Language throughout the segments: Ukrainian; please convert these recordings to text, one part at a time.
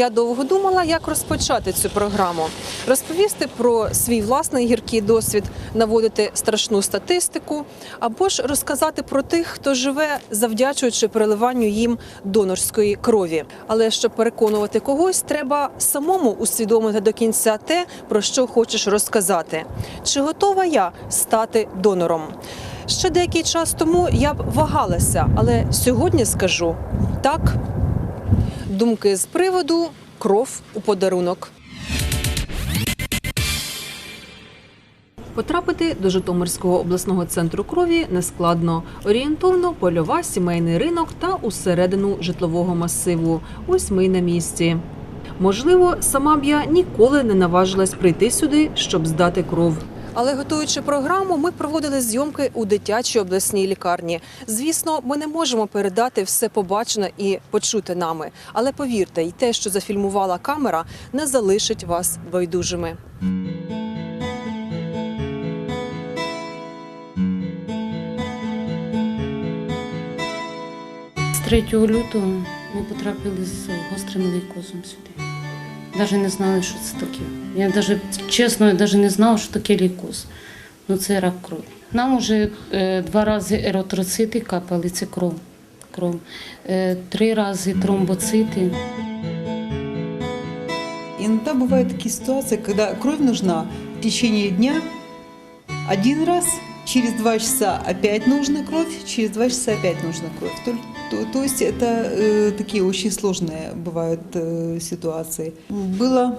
Я довго думала, як розпочати цю програму, розповісти про свій власний гіркий досвід, наводити страшну статистику, або ж розказати про тих, хто живе, завдячуючи переливанню їм донорської крові. Але щоб переконувати когось, треба самому усвідомити до кінця те, про що хочеш розказати. Чи готова я стати донором? Ще деякий час тому я б вагалася, але сьогодні скажу так. Думки з приводу кров у подарунок. Потрапити до Житомирського обласного центру крові нескладно. Орієнтовно польова, сімейний ринок та усередину житлового масиву. Ось ми на місці. Можливо, сама б я ніколи не наважилась прийти сюди, щоб здати кров. Але готуючи програму, ми проводили зйомки у дитячій обласній лікарні. Звісно, ми не можемо передати все побачене і почути нами. Але повірте, й те, що зафільмувала камера, не залишить вас байдужими. З 3 лютого ми потрапили з гострим лейкозом сюди. Навіть не знали, що це таке. Я навіть, чесно, я навіть не знала, що таке лейкоз. Ну це рак крові. Нам вже е, два рази еротроцити капали, це кров. кров. Е, три рази тромбоцити. Иногда бывают такие ситуации, когда кровь нужна в течение дня один раз, через два часа опять нужна кровь, через два часа опять нужна кровь. То, то- то есть это э, такие очень сложные бывают э, ситуации. Было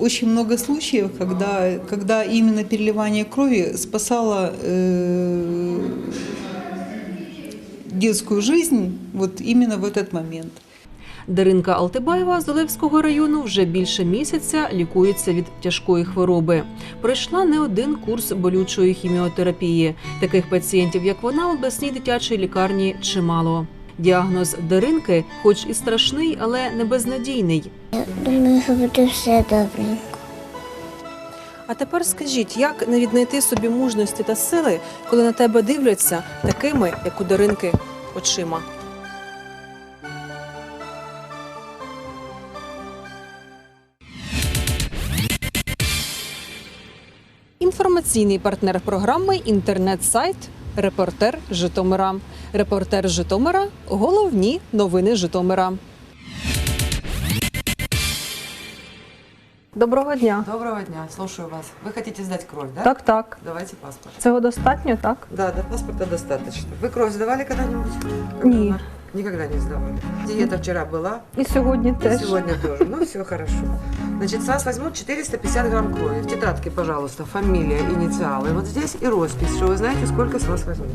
очень много случаев, когда, когда именно переливание крови спасало э, детскую жизнь вот именно в этот момент. Даринка Алтибаєва з Олевського району вже більше місяця лікується від тяжкої хвороби. Пройшла не один курс болючої хіміотерапії. Таких пацієнтів, як вона, в обласній дитячій лікарні чимало. Діагноз Даринки, хоч і страшний, але не безнадійний. Думаю, що буде все добренько. А тепер скажіть, як не віднайти собі мужності та сили, коли на тебе дивляться такими, як у Даринки, очима? Інформаційний партнер програми інтернет-сайт Репортер Житомира. Репортер Житомира. Головні новини Житомира. Доброго дня. Доброго дня, слушаю вас. Вы хотите сдать кровь, да? Так, так. Давайте паспорт. Цього достатньо, так? Да, до паспорта достаточно. Вы кровь сдавали когда-нибудь? Как Не. донор? Никогда не сдавали. Диета вчера была, І сьогодні и теж. сегодня тоже. Ну, все хорошо. Значит, с вас возьмут 450 грамм крови. В тетрадке, пожалуйста, фамилия, инициалы. Вот здесь и роспись, что вы знаете, сколько с вас возьмут.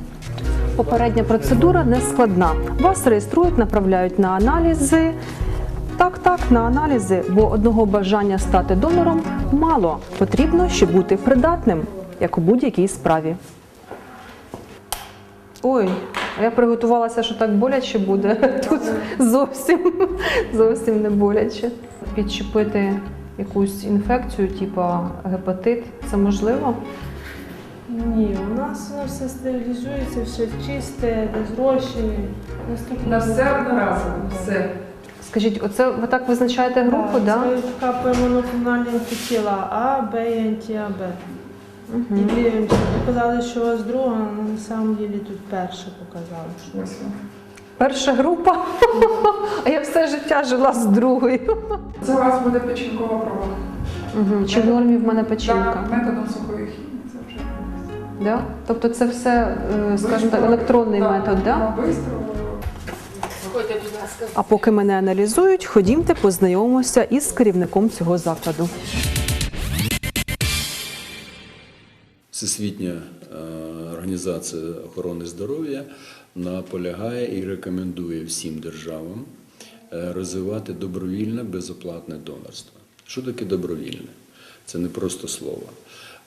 Попередня процедура не складна. Вас реєструють, направляють на аналізи. Так, так, на аналізи, бо одного бажання стати донором мало. Потрібно ще бути придатним, як у будь-якій справі. Ой, я приготувалася, що так боляче буде. Тут зовсім, зовсім не боляче. Підчепити якусь інфекцію, типу гепатит, це можливо? Ні, у нас воно все стерилізується, все чисте, розрощене. На все одноразово, все. Скажіть, оце ви так визначаєте групу, да? да? Це капаємо моноклональні антитіла А, Б і анті-АБ. І Угу. дивимося. Показали, що у вас друга, але на самом деле тут перша показали. Що. Перша група. А я все життя жила з другою. Це у вас буде печінкова проба. Угу. Чи в нормі в мене Так, печінка? методом сухої хімії. Це вже Да? Тобто це все, е, скажімо так, електронний метод, да? Бистро. А поки мене аналізують, ходімте познайомимося із керівником цього закладу. Всесвітня е, організація охорони здоров'я наполягає і рекомендує всім державам е, розвивати добровільне безоплатне донорство. Що таке добровільне? Це не просто слово.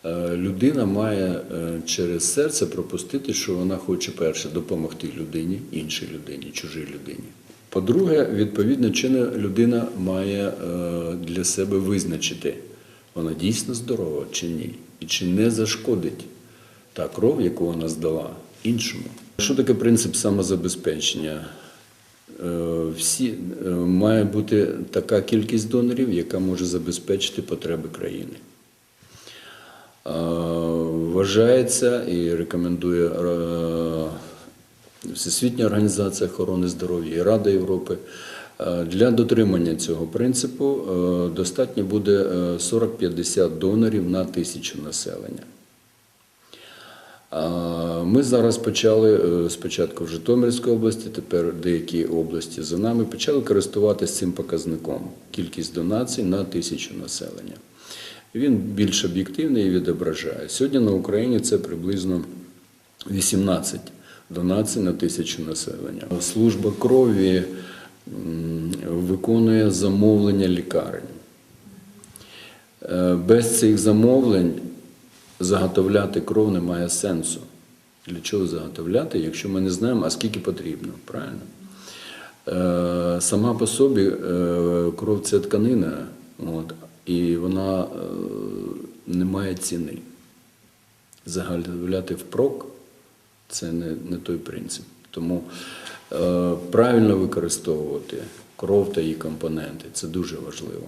Е, Людина має е, через серце пропустити, що вона хоче перше допомогти людині, іншій людині, чужій людині. По-друге, відповідно чином людина має для себе визначити, вона дійсно здорова чи ні, і чи не зашкодить та кров, яку вона здала іншому. Що таке принцип самозабезпечення? е, всі, е, має бути така кількість донорів, яка може забезпечити потреби країни. Е, Вважається і рекомендує Всесвітня організація охорони здоров'я і Рада Європи. Для дотримання цього принципу достатньо буде е, 40-50 донорів на тисячу населення. Ми зараз почали е, спочатку в Житомирській області, тепер деякі області за нами почали користуватися цим показником кількість донацій на тисячу населення. Він більш об'єктивний і відображає. Сьогодні на Україні це приблизно 18 донацій на тисячу населення. Служба крові виконує замовлення лікарень. Е, Без цих замовлень заготовляти кров немає сенсу. Для чого заготовляти, якщо ми не знаємо, а скільки потрібно, правильно? Е, Сама по собі е, кров це тканина, от, і вона е, не має ціни. Заготовляти впрок це не, не той принцип. Тому правильно використовувати кров та її компоненти це дуже важливо.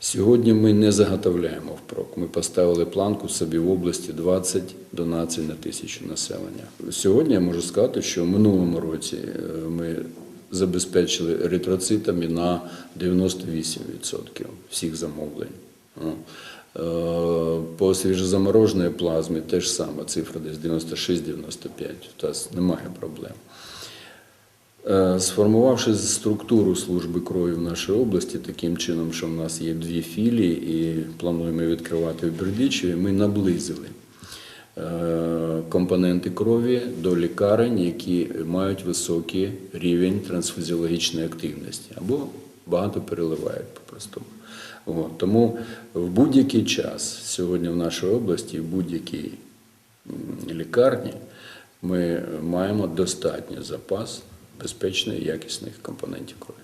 Сьогодні ми не заготовляємо впрок. Ми поставили планку собі в області 20 донацій на тисячу населення. Сьогодні я можу сказати, що в минулому році е, ми забезпечили еритроцитами на 98% всіх замовлень. Е, По свіжозамороженій плазмі теж саме цифра десь 96-95. У нас немає проблем. Е, Сформувавши структуру служби крові в нашій області таким чином, що в нас є дві філії і плануємо відкривати в Бердичеві, ми наблизили е, компоненти крові до лікарень, які мають високий рівень трансфузіологічної активності або багато переливають по-простому. Тому в будь-який час сьогодні в нашій області, в будь-якій лікарні ми маємо достатній запас безпечних і якісних компонентів крові.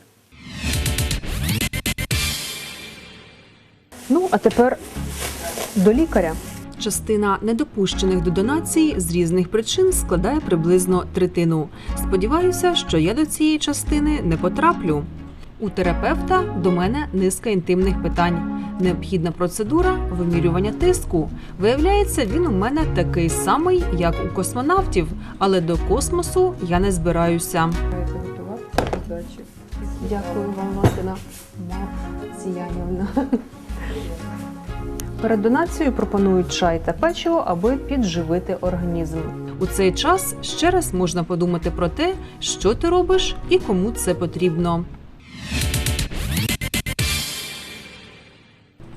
Ну, а тепер до лікаря. Частина недопущених до донацій з різних причин складає приблизно третину. Сподіваюся, що я до цієї частини не потраплю. У терапевта до мене низка інтимних питань. Необхідна процедура вимірювання тиску. Виявляється, він у мене такий самий, як у космонавтів, але до космосу я не збираюся. Дякую вам, Васина. Зіянівна. Перед донацією пропонують чай та печиво, аби підживити організм. У цей час ще раз можна подумати про те, що ти робиш і кому це потрібно.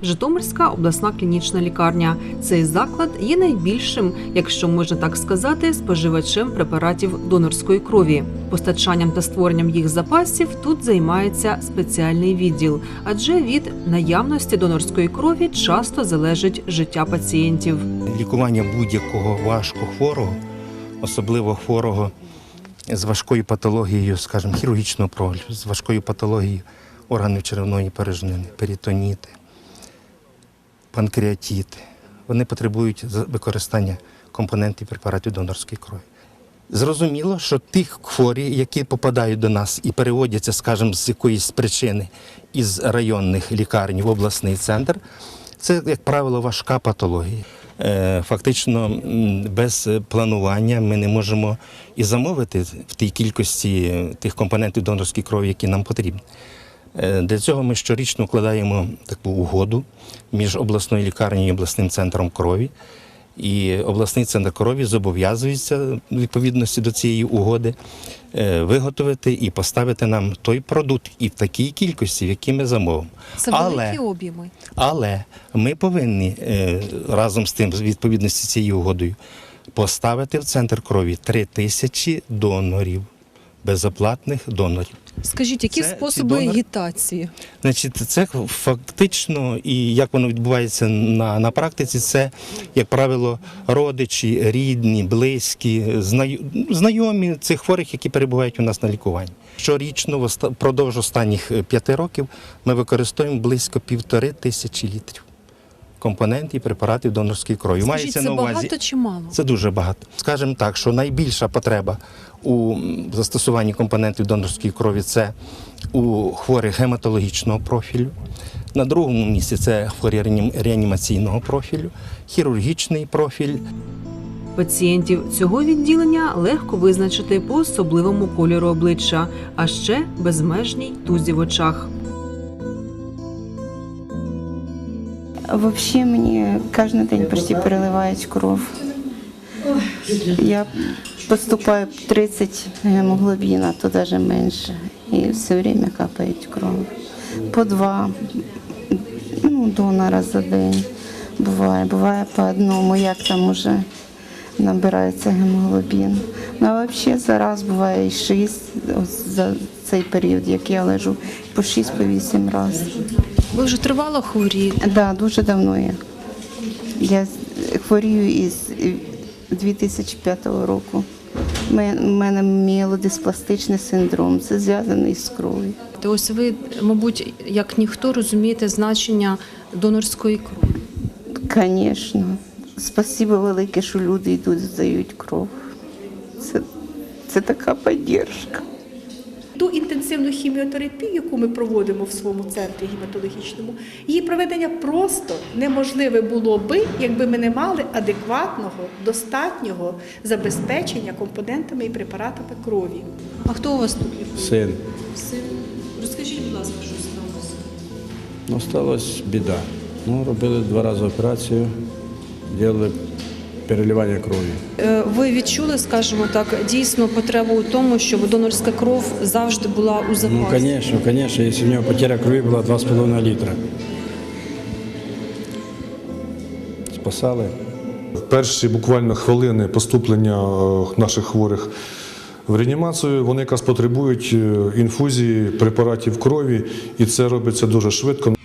Житомирська обласна клінічна лікарня. Цей заклад є найбільшим, якщо можна так сказати, споживачем препаратів донорської крові. Постачанням та створенням їх запасів тут займається спеціальний відділ, адже від наявності донорської крові часто залежить життя пацієнтів. лікування будь-якого важкохворого, особливо хворого з важкою патологією, скажімо, хірургічного профілю, з важкою патологією органів черевної порожнини, перитоніти, панкреатіти. Вони потребують використання компонентів препаратів донорської крові. Зрозуміло, що тих хворі, які попадають до нас і переводяться, скажімо, з якоїсь причини із районних лікарень в обласний центр, це, як правило, важка патологія. Е, Фактично, без планування ми не можемо і замовити в тій кількості тих компонентів донорської крові, які нам потрібні. Е, Для цього ми щорічно вкладаємо таку угоду між обласною лікарнею і обласним центром крові. І обласний центр крові зобов'язується в відповідності до цієї угоди е, виготовити і поставити нам той продукт і в такій кількості, в якій ми замовимо. Це Але- великі об'єми. Але ми повинні е, разом з тим, в відповідності з цією угодою, поставити в центр крові три тисячі донорів, безоплатних донорів. Скажіть, які Це способи агітації? Значить, це фактично, і як воно відбувається на, на практиці, це, як правило, родичі, рідні, близькі, знайомі цих хворих, які перебувають у нас на лікуванні. Щорічно, впродовж впродовж останніх е, п'яти років, ми використовуємо близько півтори тисячі літрів компонентів препаратів донорської крові. Скажіть, Мається це на увазі багато чи мало? це дуже багато. Скажемо так, що найбільша потреба у застосуванні компонентів донорської крові це у хворих гематологічного профілю. На другому місці це хворі реанімаційного профілю, хірургічний профіль. Пацієнтів цього відділення легко визначити по особливому кольору обличчя, а ще безмежній тузі в очах. Взагалі мені кожен день почти переливають кров. Я поступаю 30 гемоглобіна, то навіть менше. І все время капають кров. По два ну, донора за день. Буває, буває по одному, як там уже набирається гемоглобін. Ну а взагалі зараз буває і шість за цей період, як я лежу, по шість, по вісім разів. Ви вже тривало хворієте? Так, да, дуже давно я. Я хворію із 2005 року. У мене міелодиспластичний синдром, це зв'язаний з кров'ю. Ось ви, мабуть, як ніхто розумієте значення донорської крові. Звісно. Спасибо велике, що люди йдуть, здають кров. Це, це така підтримка. Інтенсивну хіміотерапію, яку ми проводимо в своєму центрі гематологічному, її проведення просто неможливе було би, якби ми не мали адекватного, достатнього забезпечення компонентами і препаратами крові. А хто у вас тут лікує? Син. Син. Розкажіть, будь ласка, що сталося? Ну, сталася біда. Ну, робили два рази операцію, робили переливання крові. Е, Ви відчули, скажімо так, дійсно потребу у тому, щоб донорська кров завжди була у запасі? Ну, звісно, звісно, якщо в нього потеря крові була 2,5 літра. Спасали. В перші буквально хвилини поступлення е, наших хворих в реанімацію вони якраз потребують е, інфузії препаратів крові, і це робиться дуже швидко.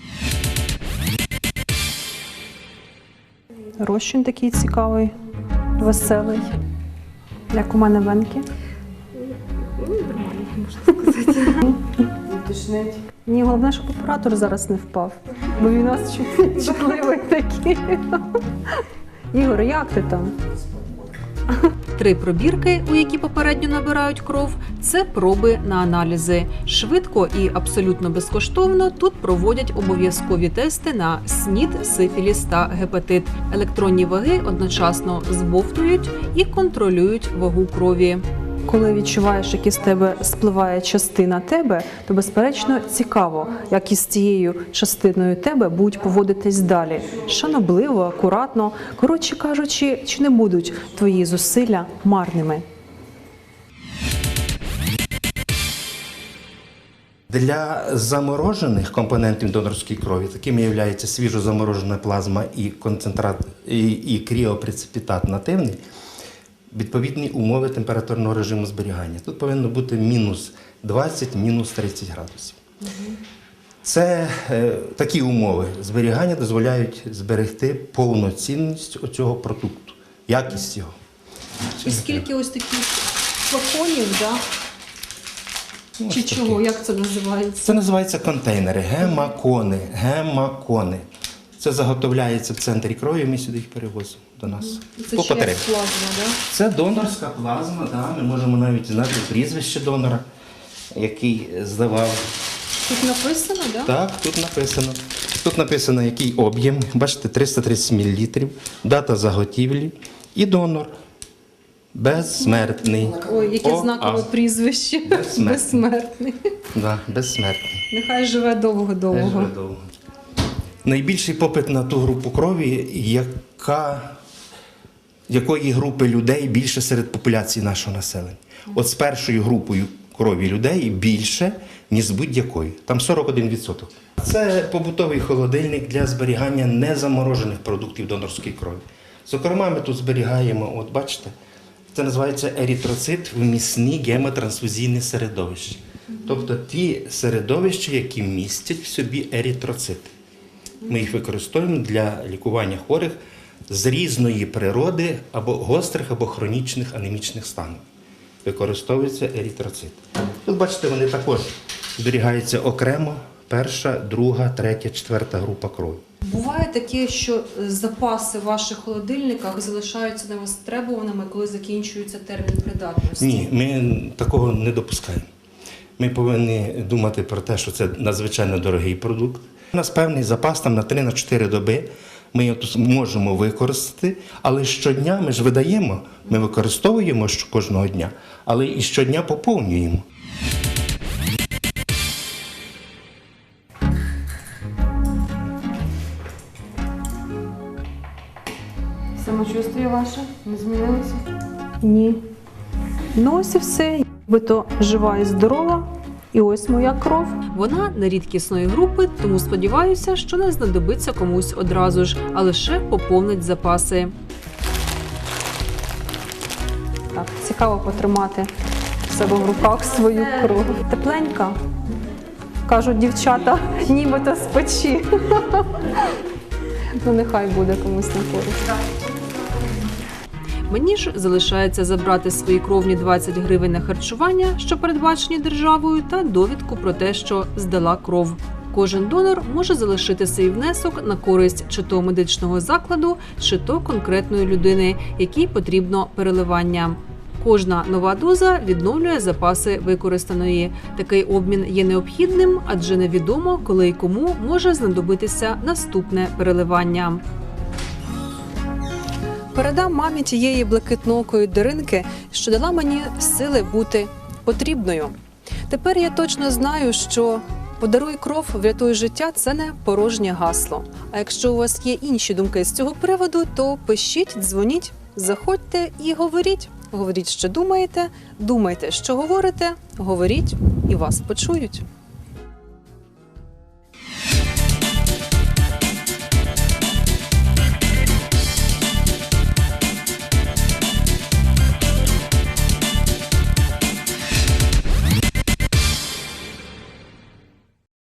Розчин такий цікавий, веселий. Як у мене венки. Тишнить. Ні, головне, щоб оператор зараз не впав, бо він у нас чутливий такий. Ігор, як ти там? Три пробірки, у які попередньо набирають кров, це проби на аналізи. Швидко і абсолютно безкоштовно тут проводять обов'язкові тести на СНІД, сифіліс та гепатит. Електронні ваги одночасно збовтують і контролюють вагу крові. Коли відчуваєш, як із тебе спливає частина тебе, то безперечно цікаво, як із цією частиною тебе будуть поводитись далі. Шанобливо, акуратно. Коротше кажучи, чи не будуть твої зусилля марними? Для заморожених компонентів донорської крові, такими є свіжозаморожена плазма і концентрат і, і кріопреципітат нативний, відповідні умови температурного режиму зберігання. Тут повинно бути мінус 20, мінус 30 градусів. Це е, такі умови зберігання дозволяють зберегти повноцінність цього продукту, якість його. І скільки ось таких флаконів, да? Ну, чи ось такі. чого? Як це називається? Це називається контейнери, гемакони. Гемакони. Це заготовляється в центрі крові, ми сюди їх перевозимо до нас. Це По потребі. плазма, да? Це донорська плазма, да. ми можемо навіть знати прізвище донора, який здавав. Тут написано, да? Так, тут написано. Тут написано, який об'єм. Бачите, 330 мл, дата заготівлі і донор. Безсмертний. Ой, яке О, знакове а. прізвище. Безсмертний. Безсмертний. Да, безсмертний. Нехай живе довго-довго. Теж живе довго. Найбільший попит на ту групу крові, яка, якої групи людей більше серед популяції нашого населення. От з першою групою крові людей більше, ніж з будь-якою. Там 41%. Це побутовий холодильник для зберігання незаморожених продуктів донорської крові. Зокрема, ми тут зберігаємо, от бачите, це називається еритроцит вмісні гемотрансфузійне середовище. Тобто ті середовища, які містять в собі еритроцити. Ми їх використовуємо для лікування хворих з різної природи або гострих, або хронічних анемічних станів. Використовується еритроцит. Тут бачите, вони також зберігаються окремо. Перша, друга, третя, четверта група крові. Буває таке, що запаси в ваших холодильниках залишаються невостребуваними, коли закінчується термін придатності. Ні, ми такого не допускаємо. Ми повинні думати про те, що це надзвичайно дорогий продукт. У нас певний запас там на 3-4 доби. Ми його тут можемо використати, але щодня ми ж видаємо, ми використовуємо кожного дня, але і щодня поповнюємо. Самочувствие ваше не змінилося? Ні. Ну ось і все. Ви то жива і здорова. І ось моя кров. Вона не рідкісної групи, тому сподіваюся, що не знадобиться комусь одразу ж, а лише поповнить запаси. Так, цікаво потримати в себе в руках свою кров. Тепленька. Кажуть дівчата, нібито з печі. Ну, нехай буде комусь на користь. Мені ж залишається забрати свої кровні 20 гривень на харчування, що передбачені державою, та довідку про те, що здала кров. Кожен донор може залишити свій внесок на користь чи то медичного закладу, чи то конкретної людини, якій потрібно переливання. Кожна нова доза відновлює запаси використаної. Такий обмін є необхідним, адже невідомо, коли і кому може знадобитися наступне переливання. Передам мамі тієї блакитноокої Даринки, що дала мені сили бути потрібною. Тепер я точно знаю, що подаруй кров, врятуй життя це не порожнє гасло. А якщо у вас є інші думки з цього приводу, то пишіть, дзвоніть, заходьте і говоріть. Говоріть, що думаєте, думайте, що говорите, говоріть, і вас почують.